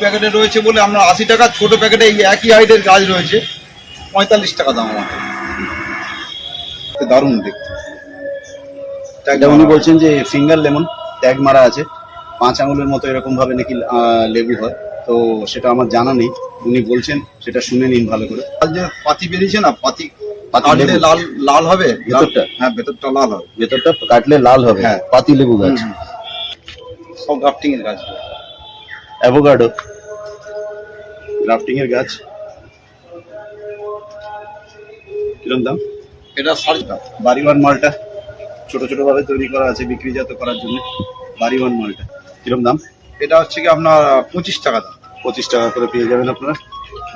প্যাকেটে রয়েছে বলে আমরা আশি টাকা ছোট প্যাকেটে এই একই হাইটের গাছ রয়েছে পঁয়তাল্লিশ টাকা দাম আমাদের দারুণ দেখতে। উনি বলছেন যে ফিঙ্গার লেমন ট্যাগ মারা আছে। পাঁচ আঙুলের মতো এরকম ভাবে নাকি লেবু হয়। তো সেটা আমার জানা নেই। উনি বলছেন সেটা শুনে নিন ভালো করে। আর যে পাতি বেরিয়েছে না পাতি কাটলে লাল লাল হবে? ভেতরটা? হ্যাঁ ভেতরটা লাল হবে। ভেতরটা কাটলে লাল হবে। হ্যাঁ। পাতি লেবু গাছ। সব গ্রাফটিং এর গাছ। অ্যাভোকাডো গ্রাফটিং এর গাছ। কিরম দাম? এটা সাড়ে টাকা বাড়িওয়ান মালটা। ছোট ছোট ভাবে তৈরি করা আছে বিক্রিজাত করার জন্য। বাড়িওয়ান মালটা। কিরম দাম? এটা হচ্ছে কি আপনার পঁচিশ টাকা দাম। পঁচিশ টাকা করে পেয়ে যাবেন আপনারা।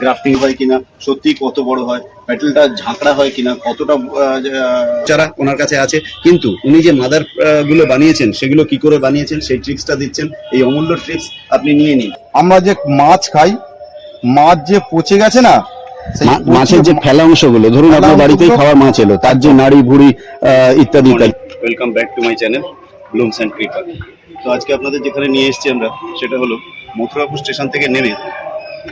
গ্রাফটিং হয় কিনা সত্যি কত বড় হয় প্যাটেলটা ঝাঁকড়া হয় কিনা কতটা আহ, যে, আহ, চারা ওনার কাছে আছে। কিন্তু উনি যে মাদারগুলো বানিয়েছেন সেগুলো কি করে বানিয়েছেন সেই ট্রিক্সটা দিচ্ছেন এই অমূল্য ট্রিক্স আপনি নিয়ে নিন। আমরা যে মাছ খাই মাছ যে পচে গেছে না মাছের যে ফেলা অংশগুলো ধরুন আপনার বাড়িতেই খাওয়ার মাছ এলো তার যে নাড়ি ভুড়ি আহ, ইত্যাদি ইত্যাদি। Welcome back to my channel blooms and creeper তো আজকে আপনাদের যেখানে নিয়ে এসেছি আমরা সেটা হলো মথুরাপুর স্টেশন থেকে নেমে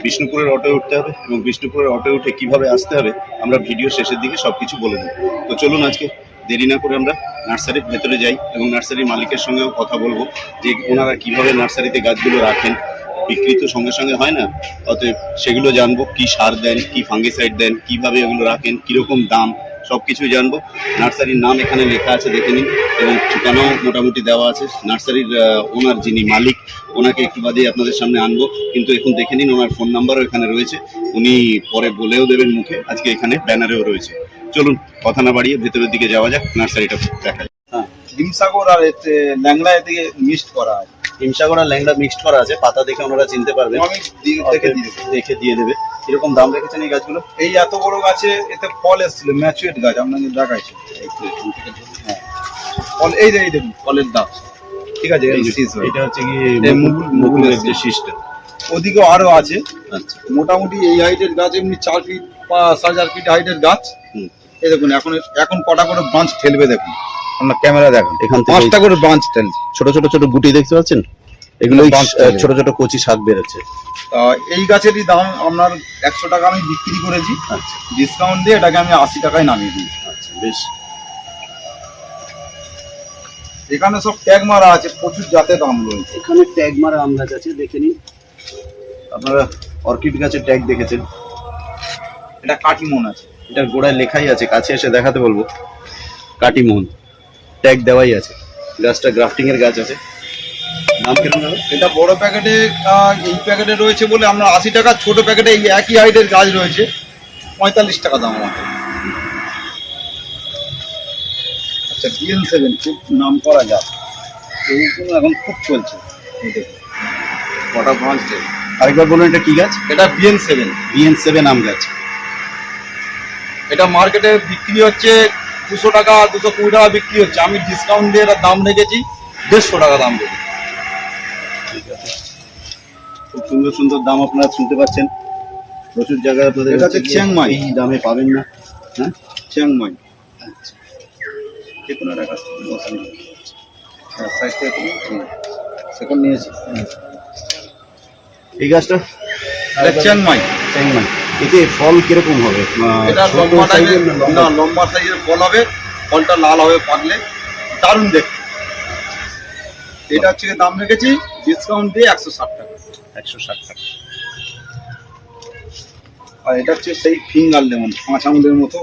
বিষ্ণুপুরের অটোয় উঠতে হবে এবং বিষ্ণুপুরের অটোয় উঠে কীভাবে আসতে হবে, আমরা ভিডিও শেষের দিকে সব কিছু বলে দেবো। তো চলুন আজকে দেরি না করে আমরা নার্সারির ভেতরে যাই এবং নার্সারির মালিকের সঙ্গেও কথা বলব যে ওনারা কীভাবে নার্সারিতে গাছগুলো রাখেন। বিক্রি তো সঙ্গে সঙ্গে হয় না? অতএব সেগুলো জানব, কি সার দেন, কি ফাঙ্গিসাইড দেন, কীভাবে ওগুলো রাখেন, কীরকম দাম সব কিছুই জানব। নার্সারির নাম এখানে লেখা আছে, দেখে নিন। এবং ঠিকানাও মোটামুটি দেওয়া আছে। নার্সারির ওনার যিনি মালিক, ওনাকে একটু বাদে আপনাদের সামনে আনব। কিন্তু এখন দেখে নিন, ওনার ফোন নাম্বারও এখানে রয়েছে। উনি পরে বলেও দেবেন মুখে, আজকে এখানে ব্যানারেও রয়েছে। চলুন, কথা না বাড়িয়ে ভেতরের দিকে যাওয়া যাক, নার্সারিটা দেখা হ্যাঁ ডিমসাগর আর এতে ল্যাংড়া এতে মিক্সড করা আছে। হিমসাগর আর ল্যাংড়া মিক্সড করা আছে পাতা দেখে ওনারা চিনতে পারবেন। দেখে দিয়ে দেবো। কীরকম দাম রেখেছেন এই গাছগুলো? এই এত বড় গাছে এতে ফল এসেছিল ম্যাচুয়েট গাছ আপনাকে দেখাইছে। হ্যাঁ। ফল এই যে এই দেখুন ফলের দাম ঠিক আছে। এটা হচ্ছে কি মুকুলের মুকুলের যে শীষটা ওদিকেও আরও আছে। আচ্ছা। মোটামুটি এই হাইটের গাছ এমনি চার ফিট পাঁচ হাজার ফিট হাইটের গাছ। হুম। এই দেখুন এখন এখন কটা করে ব্রাঞ্চ ফেলবে দেখুন। আপনার ক্যামেরা দেখুন। এখান থেকে পাঁচটা করে ব্রাঞ্চ ঠেলছে ছোট ছোট ছোট গুটি দেখতে পাচ্ছেন? এগুলো ছোট ছোট কচি শাক বেরোচ্ছে এই গাছেরই দাম আপনার একশো টাকা আমি বিক্রি করেছি। আচ্ছা। ডিসকাউন্ট দিয়ে এটাকে আমি আশি টাকায় নামিয়ে দিই। আচ্ছা বেশ। এখানে সব ট্যাগ মারা আছে প্রচুর জাতের আম রয়েছে। এখানে ট্যাগ মারা আম গাছ আছে দেখে নিন। আপনারা অর্কিড গাছের ট্যাগ দেখেছেন। এটা কাটিমন আছে। এটার গোড়ায় লেখাই আছে কাছে এসে দেখাতে বলব। কাটিমোহন ট্যাগ দেওয়াই আছে। গাছটা গ্রাফটিং এর গাছ আছে। দাম কীরকম দাদা? এটা বড় প্যাকেটে এই প্যাকেটে রয়েছে বলে আমরা আশি টাকা ছোট প্যাকেটে এই একই হাইটের গাছ রয়েছে। পঁয়তাল্লিশ টাকা দাম আমাদের। আচ্ছা বিএল সেভেন খুব নাম করা গাছ। এইগুলো এখন খুব চলছে। কটা ব্রাঞ্চ আরেকবার বলুন এটা কি গাছ? এটা বিএল সেভেন বিএন সেভেন আম গাছ। এটা মার্কেটে বিক্রি হচ্ছে দুশো টাকা দুশো কুড়ি টাকা বিক্রি হচ্ছে। আমি ডিসকাউন্ট দিয়ে এটার দাম রেখেছি দেড়শো টাকা দাম রেখেছি ঠিক আছে। খুব সুন্দর সুন্দর দাম আপনারা শুনতে পাচ্ছেন। প্রচুর জায়গায় আপনাদের এটা হচ্ছে হচ্ছে চিয়াংমাই। এই দামে পাবেন না। হ্যাঁ? চিয়াংমাই আচ্ছা। যে কোনো একটা থেকে যাবে। হ্যাঁ সাইজটা একটু সেকেন্ড নিয়েছি। এই গাছটা? এটা চিয়াংমাই চিয়াংমাই এতে ফল কীরকম হবে? এটা লম্বা না লম্বা? সাইজের ফল হবে ফলটা লাল হবে পাকলে। দারুণ দেখতে। এটা হচ্ছে দাম রেখেছি ডিসকাউন্ট দিয়ে একশো ষাট টাকা। একশো ষাট টাকা। আর এটা হচ্ছে সেই ফিঙ্গার লেমন পাঁচ আঙুলের মতো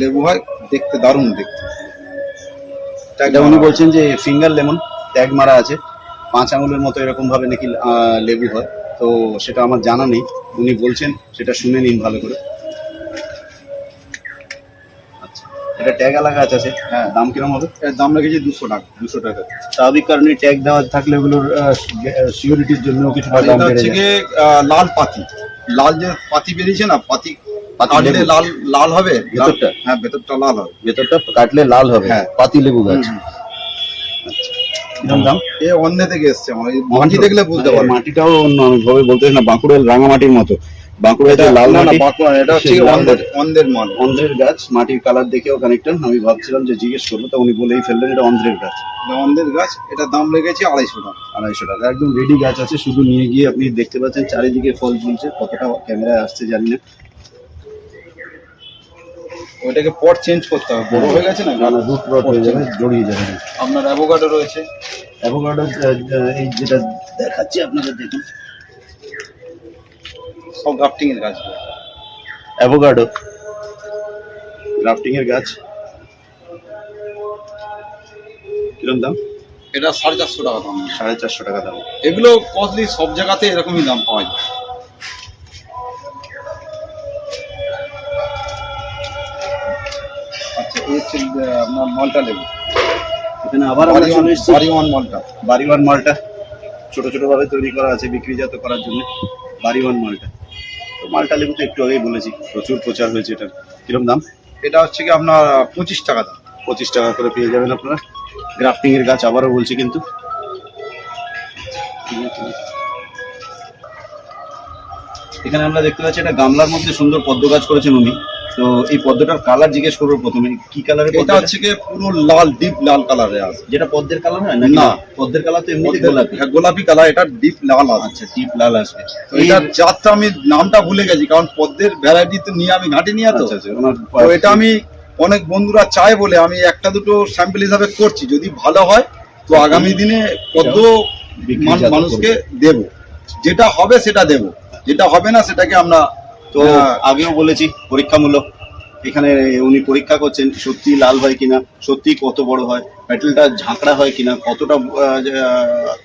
লেবু হয় দেখতে দারুণ দেখতে। এটা উনি বলছেন যে ফিঙ্গার লেমন ট্যাগ মারা আছে। পাঁচ আঙুলের মতো এরকম ভাবে নাকি লেবু হয়। তো সেটা আমার জানা নেই। উনি বলছেন সেটা শুনে নিন ভালো করে। আচ্ছা এটা ট্যাগ আলাদা আছে হ্যাঁ। দাম কীরকম হবে? দাম রেখেছি দুশো টাকা দুশো টাকা। স্বাভাবিক কারণে ট্যাগ দেওয়া থাকলে ওগুলোর সিকিউরিটির জন্য কিছু দাম হচ্ছে লাল পাতি। লাল যে পাতি বেরিয়েছে না পাতি কাটলে লাল লাল হবে ভেতরটা? হ্যাঁ ভেতরটা লাল হবে। ভেতরটা কাটলে লাল হবে। হ্যাঁ। পাতি লেবু গাছ। দাম? এ অন্য থেকে এসছে মাটি দেখলে বুঝতে পারব। মাটিটাও অন্য ভাবে বলতে না বাঁকুড়ের রাঙামাটির মতো। বাঁকুড়ায় লাল না, না, মাটি। এটা হচ্ছে সেই লাল অন্ধ্রের মাল অন্ধ্রের গাছ মাটির কালার দেখেও খানিকটা আমি ভাবছিলাম যে জিজ্ঞেস করব তা উনি বলেই ফেললেন এটা অন্ধ্রের গাছ। এটা অন্ধ্রের গাছ এটা দাম লেগেছে আড়াইশো টাকা। আড়াইশো টাকা একদম রেডি গাছ আছে শুধু নিয়ে গিয়ে আপনি দেখতে পাচ্ছেন চারিদিকে ফল ঝুলছে কতটা ক্যামেরায় আসছে জানি না। ওইটাকে পট চেঞ্জ করতে হবে। বড় হয়ে গেছে না? না রুট রট হয়ে যাবে জড়িয়ে যাবে। আপনার অ্যাভোকাডো রয়েছে। অ্যাভোকাডো এই যেটা দেখাচ্ছি আপনাদের দেখুন। সব গ্রাফটিং এর গাছ। অ্যাভোকাডো গ্রাফটিং এর গাছ। কীরকম দাম? এটা সাড়ে চারশো টাকা দাম। সাড়ে চারশো টাকা দাম। এগুলো কস্টলি সব জায়গাতে এরকমই দাম পাওয়া যায়। হচ্ছে মালটা লেবু এখানে আবার আমরা চলে এসেছি। বাড়িওয়ান মালটা। বাড়িওয়ান মালটা। ছোট ছোট ভাবে তৈরি করা আছে বিক্রিজাত করার জন্য। বাড়িওয়ান মালটা। তো মালটা লেবু তো একটু আগেই বলেছি প্রচুর প্রচার হয়েছে এটা। কীরকম দাম? এটা হচ্ছে কি আপনার পঁচিশ টাকা দাম। পঁচিশ টাকা করে পেয়ে যাবেন আপনারা। গ্রাফটিং এর গাছ আবারও বলছি কিন্তু। এখানে আমরা দেখতে পাচ্ছি একটা গামলার মধ্যে সুন্দর পদ্ম গাছ করেছেন উনি। তো এই পদ্মটার কালার জিজ্ঞেস করব প্রথমে কি কালারের এটা হচ্ছে কি পুরো লাল ডিপ লাল কালারে আছে। যেটা পদ্মের কালার হয় না না। পদ্মের কালার তো এমনিতে গোলাপি। হ্যাঁ, গোলাপি কালার এটা ডিপ লাল আছে। আচ্ছা টিপ লাল আসবে তো এটার জাতটা আমি নামটা ভুলে গেছি কারণ পদ্মের ভ্যারাইটি তো নিয়ে আমি ঘাটে নিয়ে তো আচ্ছা আচ্ছা ওনার তো এটা আমি অনেক বন্ধুরা চায় বলে আমি একটা দুটো স্যাম্পল হিসাবে করছি যদি ভালো হয় তো আগামী দিনে পদ্ম মানুষকে দেব। যেটা হবে সেটা দেব। যেটা হবে না সেটাকে আমরা তো আগেও বলেছি পরীক্ষামূলক। এখানে উনি পরীক্ষা করছেন সত্যি লাল হয় কিনা সত্যি কত বড় হয়। প্যাটেলটা ঝাঁকড়া হয় কিনা কতটা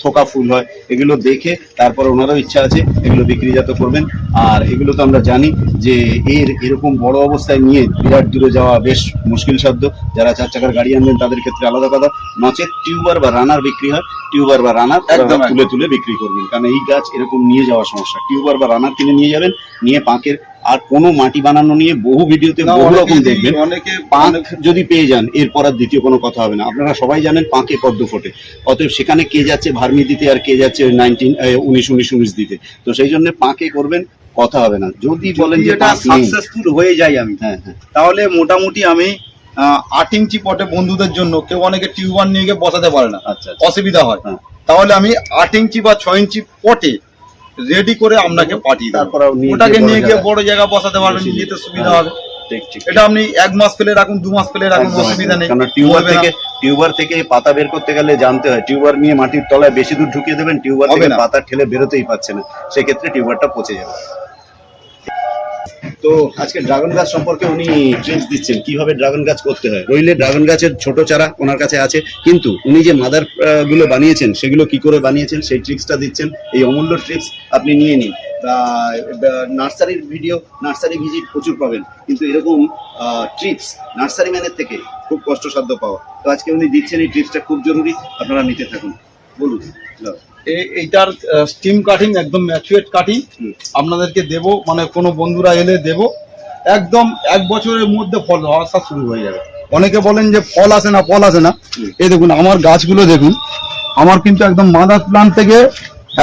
থোকা ফুল হয় এগুলো দেখে তারপর ওনারও ইচ্ছা আছে এগুলো বিক্রিজাত করবেন। আর এগুলো তো আমরা জানি যে এর এরকম বড় অবস্থায় নিয়ে বিরাট দূরে যাওয়া বেশ মুশকিল সাধ্য। যারা চার চাকার গাড়ি আনবেন তাদের ক্ষেত্রে আলাদা কথা। নচেত টিউবার বা রানার বিক্রি হয় টিউবার বা রানার একদম, তুলে তুলে বিক্রি করবেন। কারণ এই গাছ এরকম নিয়ে যাওয়া সমস্যা। টিউবার বা রানার কিনে নিয়ে যাবেন নিয়ে পাঁকের আর কোনো মাটি বানানো নিয়ে বহু ভিডিওতে বহু রকম দেখবেন। অনেকে পাঁক যদি পেয়ে যান এরপর আর দ্বিতীয় কোনো কথা হবে না। আপনারা সবাই জানেন পাঁকে পদ্ম ফোটে। অতএব সেখানে কে যাচ্ছে? ভার্মি দিতে আর কে যাচ্ছে নাইনটিন উনিশ উনিশ উনিশ দিতে। তো সেই জন্য পাঁকে করবেন কথা হবে না। যদি বলেন যে এটা সাকসেসফুল হয়ে যাই আমি হ্যাঁ হ্যাঁ। তাহলে মোটামুটি আমি আট ইঞ্চি পটে বন্ধুদের জন্য কেউ অনেকে টিউবার নিয়ে গিয়ে বসাতে পারে না। আচ্ছা আচ্ছা। অসুবিধা হয়। হ্যাঁ। তাহলে আমি আট ইঞ্চি বা ছয় ইঞ্চি পটে রেডি করে আপনাকে পাঠিয়ে তারপর ওটাকে নিয়ে গিয়ে বড় জায়গা বসাতে পারবেন নিতে সুবিধা। হবে। এটা আপনি এক মাস ফেলে রাখুন দু মাস ফেলে রাখুন অসুবিধা নেই। টিউবার থেকে টিউবার থেকে পাতা বের করতে গেলে জানতে হয় টিউবার নিয়ে মাটির তলায় বেশি দূর ঢুকিয়ে দেবেন টিউবার থেকে পাতা ঠেলে বেরোতেই পারছে না। সেক্ষেত্রে টিউবারটা পচে যাবে। তো আজকে ড্রাগন গাছ সম্পর্কে উনি ট্রিক্স দিচ্ছেন কীভাবে ড্রাগন গাছ করতে হয়? রইলে ড্রাগন গাছের ছোট চারা ওনার কাছে আছে। কিন্তু উনি যে মাদারগুলো বানিয়েছেন সেগুলো কি করে বানিয়েছেন সেই ট্রিক্সটা দিচ্ছেন। এই অমূল্য ট্রিক্স আপনি নিয়ে নিন। নার্সারির ভিডিও নার্সারি ভিজিট প্রচুর পাবেন। কিন্তু এরকম ট্রিপস নার্সারি ম্যানের থেকে খুব কষ্টসাধ্য পাওয়া। তো আজকে উনি দিচ্ছেন এই ট্রিপসটা খুব জরুরি আপনারা নিতে থাকুন। বলুন এইটার স্টিম কাটিং একদম ম্যাচুয়েট কাটিং আপনাদেরকে দেব মানে কোনো বন্ধুরা এলে দেব। একদম এক বছরের মধ্যে ফল আসা শুরু হয়ে যাবে। অনেকে বলেন যে ফল আসে না ফল আসে না। এই দেখুন আমার গাছগুলো দেখুন। আমার কিন্তু একদম মাদার প্লান্ট থেকে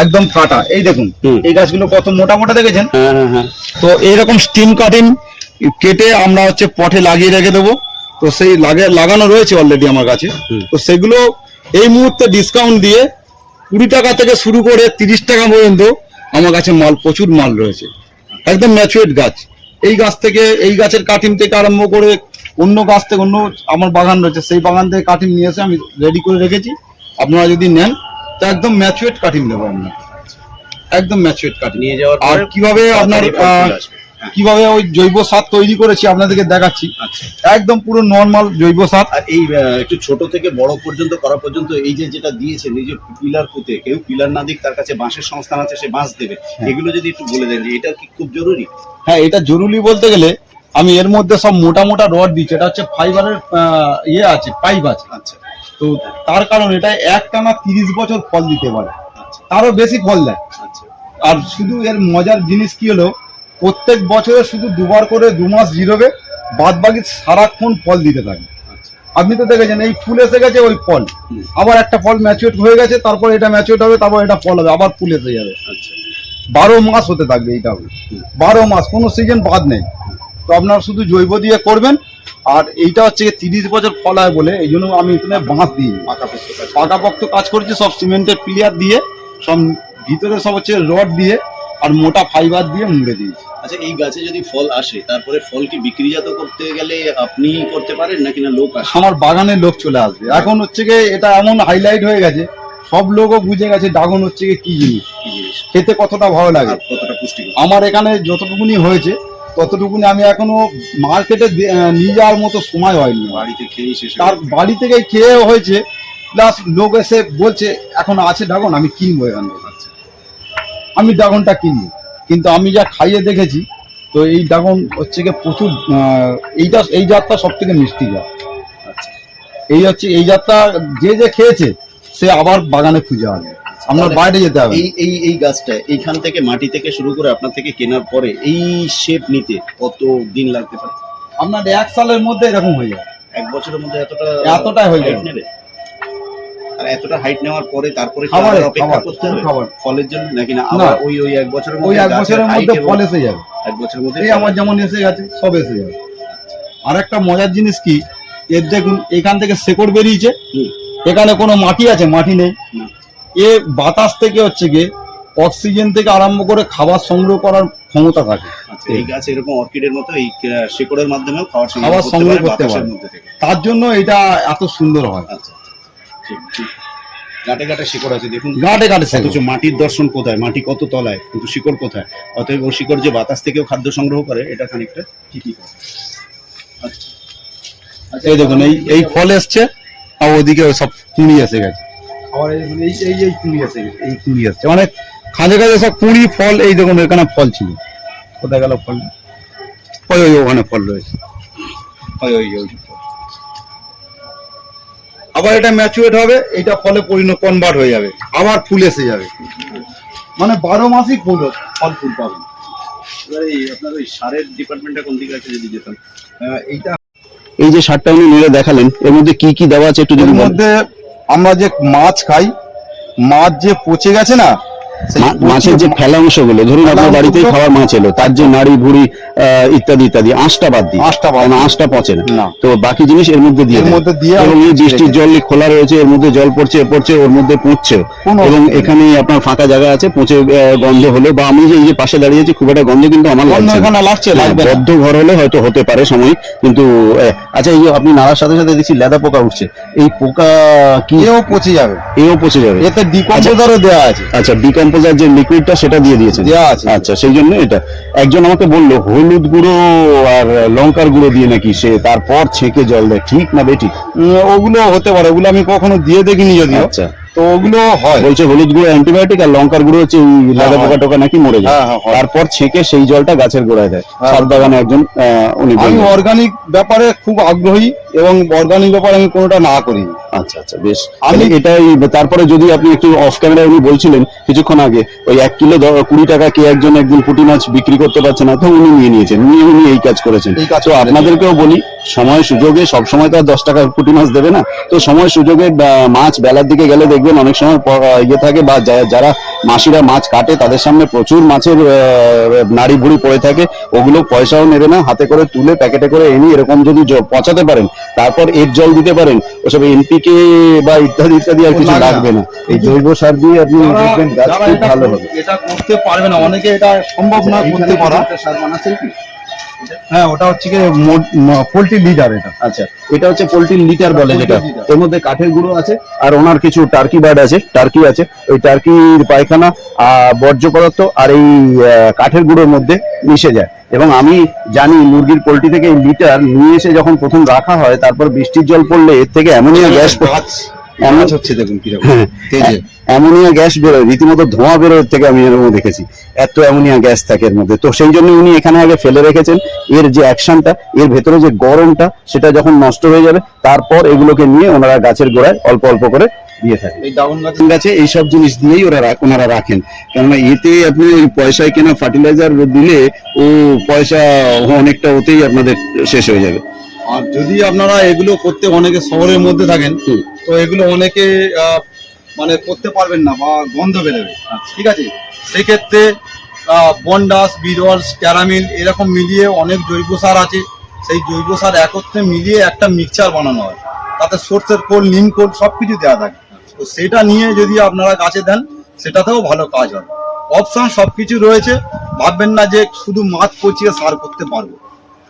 একদম ফাটা। এই দেখুন এই গাছগুলো কত মোটা মোটা দেখেছেন? হ্যাঁ হ্যাঁ হ্যাঁ। তো এইরকম স্টিম কাটিং কেটে আমরা হচ্ছে পটে লাগিয়ে রেখে দেবো। তো সেই লাগে লাগানো রয়েছে অলরেডি আমার কাছে তো সেগুলো এই মুহূর্তে ডিসকাউন্ট দিয়ে কুড়ি টাকা থেকে শুরু করে তিরিশ টাকা পর্যন্ত আমার কাছে মাল প্রচুর মাল রয়েছে। একদম ম্যাচুয়েট গাছ। এই গাছ থেকে এই গাছের কাটিং থেকে আরম্ভ করে অন্য গাছ থেকে অন্য আমার বাগান রয়েছে সেই বাগান থেকে কাটিং নিয়ে এসে আমি রেডি করে রেখেছি। আপনারা যদি নেন তো একদম ম্যাচুয়েট কাটিং দেবো আপনার একদম ম্যাচুয়েট কাটিং। নিয়ে যাওয়ার আর কীভাবে আপনার। হ্যাঁ। কীভাবে ওই জৈব সার তৈরি করেছি আপনাদেরকে দেখাচ্ছি। আচ্ছা। একদম পুরো নর্মাল জৈব সার। আর এই একটু ছোট থেকে বড় পর্যন্ত করা পর্যন্ত এই যে যেটা দিয়েছেন এই যে পিলার পুঁতে কেউ পিলার না দিক তার কাছে বাঁশের সংস্থান আছে সে বাঁশ দেবে। এগুলো যদি একটু বলে দেন যে এটা কি খুব জরুরি? হ্যাঁ এটা জরুরি বলতে গেলে আমি এর মধ্যে সব মোটা মোটা রড দিচ্ছি। এটা হচ্ছে ফাইবারের ইয়ে আছে পাইপ আছে। আচ্ছা। তো তার কারণ এটা এক টানা তিরিশ বছর ফল দিতে পারে। তারও বেশি ফল দেয়। আর শুধু এর মজার জিনিস কি হলো, প্রত্যেক বছরে শুধু দুবার করে দু মাস জিরোবে বাদ বাকি সারাক্ষণ ফল দিতে থাকে। আপনি তো দেখেছেন, এই ফুল এসে গেছে, ওই ফল। আবার একটা ফল ম্যাচিউর হয়ে গেছে, তারপর এটা ম্যাচিউর হবে, তারপর এটা ফল হবে, আবার ফুল এসে যাবে। বারো মাস হতে থাকবে এইটা। বারো মাস, কোনো সিজন বাদ নেই। তো আপনার শুধু জৈব দিয়ে করবেন আর এইটা হচ্ছে তিরিশ বছর ফল হয় বলে এই জন্য আমি এখানে বাঁশ দিই। পাকাপোক্ত কাজ। করছি সব সিমেন্টের প্লেয়ার দিয়ে সব ভিতরে সব হচ্ছে রড দিয়ে আর মোটা ফাইবার দিয়ে মুড়ে দিয়েছি। আচ্ছা এই গাছে যদি ফল আসে তারপরে ফল কি বিক্রিজাত করতে গেলে আপনি করতে পারেন নাকি না লোক আসে? আমার বাগানের লোক চলে আসবে। এখন হচ্ছে গিয়ে এটা এমন হাইলাইট হয়ে গেছে সব লোকও বুঝে গেছে ড্রাগন হচ্ছে গিয়ে কি জিনিস। কি জিনিস? খেতে কতটা ভালো লাগে। কতটা পুষ্টি আমার এখানে যতটুকুনি হয়েছে ততটুকুনি আমি এখনও মার্কেটে নিয়ে যাওয়ার মতো সময় হয়নি। বাড়িতে খেয়েই শেষ তার বাড়ি থেকে খেয়ে হয়েছে প্লাস লোক এসে বলছে এখন আছে ড্রাগন আমি কিনবো এখান থেকে। আচ্ছা। আমি ড্রাগনটা কিনবো। কিন্তু আমি যা খাইয়ে দেখেছি তো এই ড্রাগন হচ্ছে গিয়ে প্রচুর এইটা এই জাতটা সব থেকে মিষ্টি জাত। আচ্ছা। এই হচ্ছে এই জাতটা যে যে খেয়েছে সে আবার বাগানে খুঁজে আসবে আপনার বাইরে যেতে হবে। এই এই এই গাছটা এইখান থেকে মাটি থেকে শুরু করে আপনার থেকে কেনার পরে এই শেপ নিতে কত দিন লাগতে পারে? আপনার এক সালের মধ্যে এরকম হয়ে যাবে। এক বছরের মধ্যে এতটা হয়ে যাবে। আর এতটা হাইট নেওয়ার পরে তারপরে কি অপেক্ষা করতে হবে? খাবার। ফলের জন্য নাকি না? আবার ওই ওই এক বছরের ওই এক বছরের মধ্যে ফল এসে যাবে। এক বছরের মধ্যে এই আমার যেমন এসে গেছে সব এসে যাবে। আর একটা মজার জিনিস কি? এর দেখুন এখান থেকে শেকড় বেরিয়েছে। এখানে কোনো মাটি আছে? মাটি নেই। এ বাতাস থেকে হচ্ছে গিয়ে অক্সিজেন থেকে আরম্ভ করে খাবার সংগ্রহ করার ক্ষমতা থাকে। আচ্ছা এই গাছ এরকম অর্কিডের মতো এই শিকড়ের খাওয়ার সংগ্রহ খাবার সংগ্রহ করতে পারে। তার জন্য এটা এত সুন্দর হয়। আচ্ছা আচ্ছা ঠিক ঠিক। গাটে গাটে শিকড় আছে দেখুন। গাঁটে গাঁটে অথচ মাটির দর্শন কোথায়? মাটি কত তলায়? কিন্তু শিকড় কোথায়? অতএব ও শিকড় যে বাতাস থেকেও খাদ্য সংগ্রহ করে এটা খানিকটা ঠিকই আচ্ছা আচ্ছা। এই দেখুন এই এই ফল এসছে আর ওদিকে সব কুড়ি এসে গেছে। আবার এই এই এই এই কুড়ি এসে এই কুড়ি এসছে মানে খাঁজে খাঁজে সব কুড়ি ফল এই দেখুন এখানে ফল ছিল। কোথায় গেল ফল? ওই ওই ওখানে ফল রয়েছে। ওই ওই ওই। আবার এটা ম্যাচুরেট হবে এটা ফলে পরিণত কনভার্ট হয়ে যাবে। আবার ফুল এসে যাবে। মানে বারো মাসই ফুল ফল ফুল পাবেন। এবারে এই আপনার ওই সারের ডিপার্টমেন্টটা কোন দিকে আছে যদি যেতাম এইটা এই যে সারটা উনি নিয়ে দেখালেন এর মধ্যে কি কি দেওয়া আছে একটু যদি মধ্যে আমরা যে মাছ খাই মাছ যে পচে গেছে না মাছের যে ফেলা অংশগুলো ধরুন আপনার বাড়িতেই খাওয়ার মাছ এলো তার যে নাড়ি ভুড়ি ইত্যাদি ইত্যাদি আঁশটা বাদ দিই আঁশটা বাদ দিই। আঁশটা পচে না? না। তো বাকি জিনিস এর মধ্যে দিয়ে এর মধ্যে দিয়ে এবং এই বৃষ্টির জল খোলা রয়েছে এর মধ্যে জল পড়ছে পড়ছে ওর মধ্যে পড়ছে এবং এখানে আপনার ফাঁকা জায়গা আছে পচে গন্ধ হলো বা আমি যে এই যে পাশে দাঁড়িয়ে আছি খুব একটা গন্ধ কিন্তু আমার লাগছে না। লাগছে হ্যাঁ, লাগবে না। বদ্ধ ঘর হলে হয়তো হতে পারে সময় কিন্তু আচ্ছা এই যে আপনি নাড়ার সাথে সাথে দেখছি লেদা পোকা উঠছে। এই পোকা কি? এও পচে যাবে। এও পচে যাবে। এতে ডিকম্পোজারও দেওয়া আছে। আচ্ছা ডিকম্পোজার যে লিকুইডটা সেটা দিয়ে দিয়েছে। দেওয়া আছে। আচ্ছা সেই জন্য এটা। একজন আমাকে বলল হলুদ গুঁড়ো আর লঙ্কার গুঁড়ো দিয়ে নাকি সে তারপর ছেঁকে জল দেয় ঠিক না বেটি? ওগুলো হতে পারে ওগুলো আমি কখনো দিয়ে দেখিনি যদি আচ্ছা। তো ওগুলো হয়। বলছে হলুদ গুঁড়ো অ্যান্টিবায়োটিক আর লঙ্কার গুঁড়ো হচ্ছে এই লাদা পোকা টোকা নাকি মরে যায়। হ্যাঁ, হ্যাঁ, হয়। তারপর ছেঁকে সেই জলটা গাছের গোড়ায় দেয়। হ্যাঁ। সাত বাগানে একজন উনি আমি অর্গানিক ব্যাপারে খুব আগ্রহী এবং অর্গানিক ব্যাপারে আমি কোনোটা না করি। আচ্ছা আচ্ছা বেশ। আমি- এটাই তারপরে যদি আপনি একটু অফ ক্যামেরায় উনি বলছিলেন কিছুক্ষণ আগে ওই এক কিলো কুড়ি টাকা কে একজন একদিন পুঁটি মাছ বিক্রি করতে পারছে না তো উনি নিয়ে নিয়েছেন। উনি উনি এই কাজ করেছেন। তো। আপনাদেরকেও বলি সময় সুযোগে সবসময় তো আর দশ টাকা পুঁটি মাছ দেবে না তো সময় সুযোগে মাছ বেলার দিকে গেলে দেখবেন অনেক সময় ইয়ে থাকে বা যারা মাসিরা মাছ কাটে তাদের সামনে প্রচুর মাছের নাড়ি ভুড়ি পড়ে থাকে। ওগুলো পয়সাও নেবে না হাতে করে তুলে প্যাকেটে করে এনে এরকম যদি পচাতে পারেন তারপর এর জল দিতে পারেন ওসব এনপিকে বা ইত্যাদি ইত্যাদি আর কিছু না। লাগবে না। এই জৈব সার দিয়ে আপনি দেখবেন গাছ খুব ভালো হবে। এটা করতে পারবে না অনেকে এটা সম্ভব না করতে পারা। সার বানাচ্ছেন কি? হ্যাঁ ওটা হচ্ছে কি পোল্ট্রি লিডার এটা। আচ্ছা এটা হচ্ছে পোল্ট্রির লিটার বলে যেটা। এর মধ্যে কাঠের গুঁড়ো আছে আর ওনার কিছু টার্কি বার্ড আছে টার্কি আছে। ওই টার্কির পায়খানা বর্জ্য পদার্থ আর এই কাঠের গুঁড়োর মধ্যে মিশে যায়। এবং আমি জানি মুরগির পোল্ট্রি থেকে এই লিটার নিয়ে এসে যখন প্রথম রাখা হয় তারপর বৃষ্টির জল পড়লে এর থেকে অ্যামোনিয়া গ্যাস হচ্ছে দেখুন কীরকম। হ্যাঁ, অ্যামোনিয়া গ্যাস বেরোয় রীতিমতো ধোঁয়া বেরোয় থেকে আমি এরকম দেখেছি। এত অ্যামোনিয়া গ্যাস থাকে এর মধ্যে। তো সেই জন্য উনি এখানে আগে ফেলে রেখেছেন এর যে অ্যাকশনটা এর ভেতরে যে গরমটা সেটা যখন নষ্ট হয়ে যাবে তারপর এগুলোকে নিয়ে ওনারা গাছের গোড়ায় অল্প অল্প করে দিয়ে থাকে গাছ এইসব জিনিস দিয়েই ওরা ওনারা রাখেন। কেননা এতে আপনি ওই পয়সায় কেনা ফার্টিলাইজার দিলে ও পয়সা অনেকটা ওতেই আপনাদের শেষ হয়ে যাবে। আর যদি আপনারা এগুলো করতে অনেকে শহরের মধ্যে থাকেন। তো এগুলো অনেকে মানে করতে পারবেন না বা গন্ধ বেরোবে। ঠিক আছে? সেক্ষেত্রে বন্ডাস বিরলস ক্যারামিল এরকম মিলিয়ে অনেক জৈব সার আছে। সেই জৈব সার একত্রে মিলিয়ে একটা মিক্সচার বানানো হয়। তাতে সর্ষের খোল নিম খোল সব কিছু দেওয়া থাকে। তো সেটা নিয়ে যদি আপনারা গাছে দেন সেটাতেও ভালো কাজ হয়। অপশান সব কিছু রয়েছে। ভাববেন না যে শুধু মাছ পচিয়ে সার করতে পারব।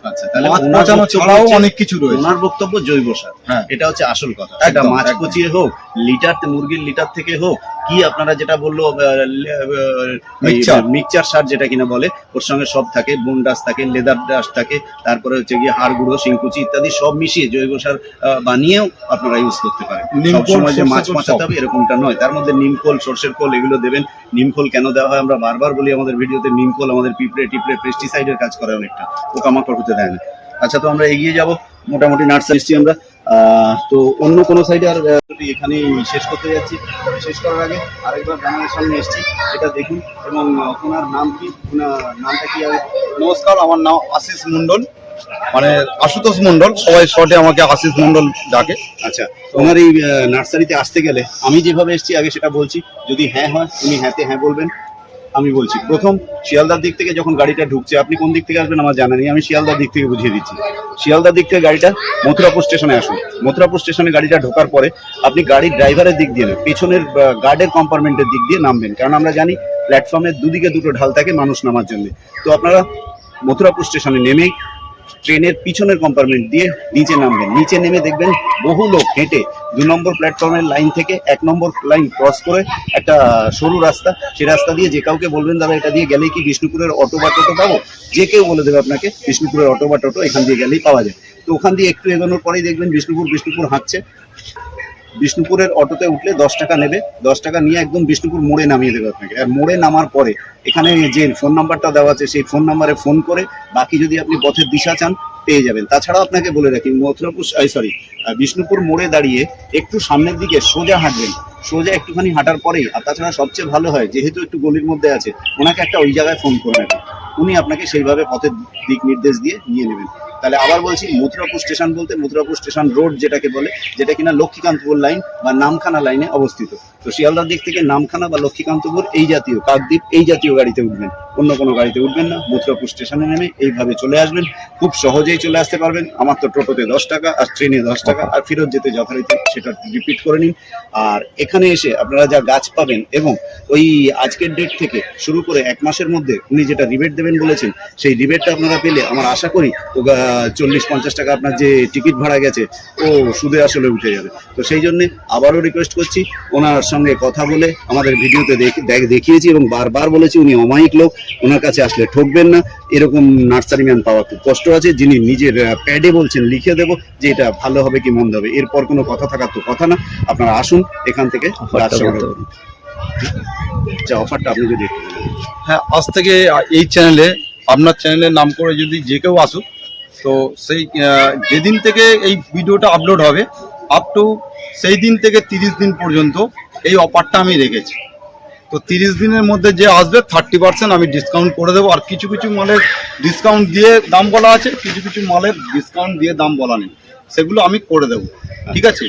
আচ্ছা তাহলে পচানো বক্তব্য ছাড়াও অনেক কিছু রয়েছে ওনার বক্তব্য জৈব সার হ্যাঁ। এটা হচ্ছে আসল কথা এটা মাছ। পচিয়ে হোক লিটার মুরগির লিটার থেকে হোক কি আপনারা যেটা বলল। মিক্সচার সার যেটা কিনা বলে ওর সঙ্গে সব থাকে বোন ডাস থাকে লেদার ডাস থাকে তারপরে হচ্ছে গিয়ে হাড় গুঁড়ো শিংকুচি ইত্যাদি সব মিশিয়ে জৈব সার বানিয়েও আপনারা ইউজ করতে পারেন। সবসময় যে মাছ সব। হবে এরকমটা নয়। তার মধ্যে নিমখোল সর্ষের খোল এগুলো দেবেন। নিমখোল কেন দেওয়া হয় আমরা বারবার বলি আমাদের ভিডিওতে নিমখোল আমাদের পিঁপড়ে টিপড়ে পেস্টিসাইডের কাজ করে অনেকটা। পোকামাকড় হতে দেয় না। আচ্ছা তো আমরা এগিয়ে যাব। মোটামুটি নার্সারি আমরা। তো অন্য কোনো সাইডে আর এখানে শেষ করতে যাচ্ছি, শেষ করার আগে আরেকবার ব্যানারের সামনে এসেছি, এটা দেখুন। এবং ওনার নাম কি? ওনার নামটা কি নমস্কার, আমার নাম আশিস মন্ডল মানে আশুতোষ মন্ডল সবাই শর্টে আমাকে আশিস মন্ডল ডাকে। আচ্ছা ওনার এই নার্সারিতে আসতে গেলে আমি যেভাবে এসেছি, আগে সেটা বলছি। যদি হ্যাঁ হয়, উনি হ্যাঁতে হ্যাঁ বলবেন। আমি বলছি, প্রথম শিয়ালদার দিক থেকে যখন গাড়িটা ঢুকছে, আপনি কোন দিক থেকে আসবেন আমার জানা নেই, আমি শিয়ালদার দিক থেকে বুঝিয়ে দিচ্ছি। শিয়ালদার দিক থেকে গাড়িটা মথুরাপুর স্টেশনে আসুন। মথুরাপুর স্টেশনে গাড়িটা ঢোকার পরে আপনি গাড়ির ড্রাইভারের দিক দিয়ে না পেছনের গার্ডের কম্পার্টমেন্টের দিক দিয়ে নামবেন। কারণ আমরা জানি প্ল্যাটফর্মের দুদিকে দুটো ঢাল থাকে মানুষ নামার জন্য। তো আপনারা মথুরাপুর স্টেশনে নেমেই ট্রেনের পিছনের কম্পার্টমেন্ট দিয়ে নিচে নামবেন। নিচে নেমে দেখবেন বহু লোক হেঁটে দু নম্বর প্ল্যাটফর্মের লাইন থেকে এক নম্বর লাইন ক্রস করে একটা সরু রাস্তা। সে রাস্তা দিয়ে যে কাউকে বলবেন, দাদা, এটা দিয়ে গেলেই কি বিষ্ণুপুরের অটো বা টোটো পাবো? যে কেউ বলে দেবে আপনাকে, বিষ্ণুপুরের অটো বা টোটো এখান দিয়ে গেলেই পাওয়া যায়। তো ওখান দিয়ে একটু এগোনোর পরেই দেখবেন বিষ্ণুপুর বিষ্ণুপুর হাঁটছে। বিষ্ণুপুরের অটোতে উঠলে দশ টাকা নেবে, দশ টাকা নিয়ে একদম বিষ্ণুপুর মোড়ে নামিয়ে দেবে আপনাকে। আর মোড়ে নামার পরে এখানে যে ফোন নাম্বারটা দেওয়া আছে, সেই ফোন নাম্বারে ফোন করে বাকি যদি আপনি পথের দিশা চান, পেয়ে যাবেন। তাছাড়াও আপনাকে বলে রাখি, মথুরাপুর সরি বিষ্ণুপুর মোড়ে দাঁড়িয়ে একটু সামনের দিকে সোজা হাঁটবেন। সোজা একটুখানি হাঁটার পরেই, আর তাছাড়া সবচেয়ে ভালো হয়, যেহেতু একটু গলির মধ্যে আছে, ওনাকে একটা ওই জায়গায় ফোন করে নেবেন উনি আপনাকে সেইভাবে পথের দিক নির্দেশ দিয়ে নিয়ে নেবেন। তাহলে আবার বলছি মথুরাপুর স্টেশন বলতে মথুরাপুর স্টেশন রোড যেটাকে বলে, যেটা কিনা লক্ষ্মীকান্তপুর লাইন বা নামখানা লাইনে অবস্থিত। তো শিয়ালদার দিক থেকে নামখানা বা লক্ষ্মীকান্তপুর এই জাতীয় কাকদ্বীপ, এই জাতীয় গাড়িতে উঠবেন। অন্য কোনো গাড়িতে উঠবেন না। মথুরাপুর স্টেশনে নেমে এইভাবে চলে আসবেন। খুব সহজেই চলে আসতে পারবেন। আমার তো টোটোতে দশ টাকা আর ট্রেনে দশ টাকা আর ফেরত যেতে যথারীতি সেটা রিপিট করে নিন। আর এখানে এসে আপনারা যা গাছ পাবেন এবং ওই আজকের ডেট থেকে শুরু করে এক মাসের মধ্যে উনি যেটা রিবেট দেবেন বলেছেন, সেই রিবেটটা আপনারা পেলে আমার আশা করি চল্লিশ পঞ্চাশ টাকা আপনার যে টিকিট ভাড়া গেছে ও সুদে আসলে উঠে যাবে। তো সেই জন্য আবারও রিকোয়েস্ট করছি ওনার সঙ্গে কথা বলে আমাদের ভিডিওতে দেখ- দেখ- দেখিয়েছি এবং বারবার বলেছি উনি অমায়িক লোক ওনার কাছে আসলে ঠকবেন না। এরকম নার্সারি ম্যান পাওয়া খুব কষ্ট আছে যিনি নিজের প্যাডে বলছেন লিখে দেবো যে এটা ভালো হবে কি মন্দ হবে। এরপর কোনো কথা থাকার তো কথা না। আপনারা আসুন এখান থেকে গাছ সংগ্রহ করুন আচ্ছা অফারটা আপনি যদি হ্যাঁ আজ থেকে এই চ্যানেলে আপনার চ্যানেলের নাম করে যদি যে কেউ আসুক তো সেই যেদিন থেকে এই ভিডিওটা আপলোড হবে আপ টু সেই দিন থেকে তিরিশ দিন পর্যন্ত এই অফারটা আমি রেখেছি। তো তিরিশ দিনের মধ্যে যে আসবে থার্টি পার্সেন্ট আমি ডিসকাউন্ট করে দেবো। আর কিছু কিছু মালের ডিসকাউন্ট দিয়ে দাম বলা আছে, কিছু কিছু মালের ডিসকাউন্ট দিয়ে দাম বলা নেই। সেগুলো আমি করে দেবো। ঠিক আছে?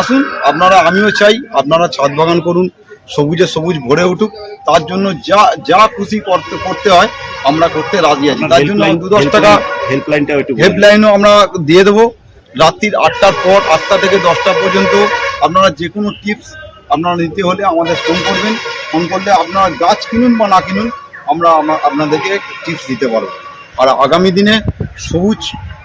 আসুন, আপনারা, আমিও চাই, আপনারা ছাদ বাগান করুন সবুজে সবুজ ভরে উঠুক তার জন্য যা যা খুশি করতে করতে হয় আমরা করতে রাজি আছি। তার জন্য দু দশ টাকা বলুন। হেল্পলাইনও আমরা দিয়ে দেবো। রাত্রির আটটার পর আটটা থেকে দশটা পর্যন্ত আপনারা যে কোনো টিপস আপনারা নিতে হলে আমাদের ফোন করবেন। ফোন করলে আপনারা গাছ কিনুন বা না কিনুন আমরা আপনাদেরকে টিপস দিতে পারব। আর আগামী দিনে সবুজ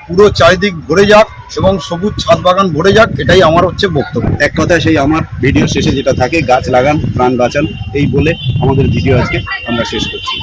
পুরো চারিদিক ভরে যাক এবং সবুজ ছাদ বাগান ভরে যাক, এটাই আমার হচ্ছে বক্তব্য। এক কথায় সেই আমার ভিডিও শেষে যেটা থাকে, গাছ লাগান, প্রাণ বাঁচান, এই বলে আমাদের ভিডিও আজকে আমরা শেষ করছি।